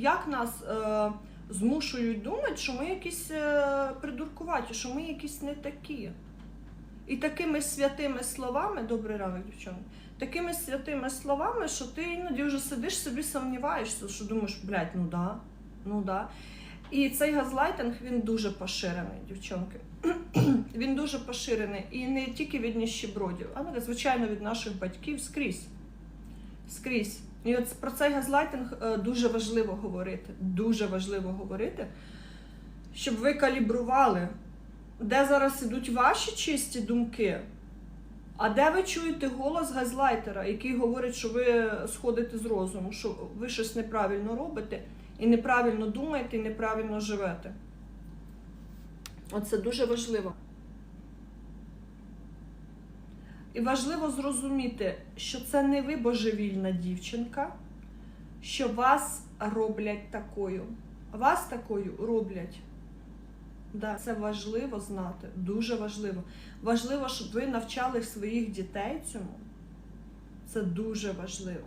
як нас е, змушують думати, що ми якісь е, придуркуваті, що ми якісь не такі. І такими святими словами, добрий ранок, дівчонки, такими святими словами, що ти іноді вже сидиш собі сумніваєшся, що думаєш, блядь, ну да, ну да. І цей газлайтинг він дуже поширений, дівчонки. він дуже поширений. І не тільки від ніщебродів, але звичайно від наших батьків скрізь. Скрізь. І от про цей газлайтинг е, дуже важливо говорити. Дуже важливо говорити, щоб ви калібрували, де зараз ідуть ваші чисті думки, а де ви чуєте голос газлайтера, який говорить, що ви сходите з розуму, що ви щось неправильно робите, і неправильно думаєте, і неправильно живете. Оце дуже важливо. І важливо зрозуміти, що це не ви божевільна дівчинка, що вас роблять такою. Вас такою роблять. Да, це важливо знати, дуже важливо. Важливо, щоб ви навчали своїх дітей цьому. Це дуже важливо.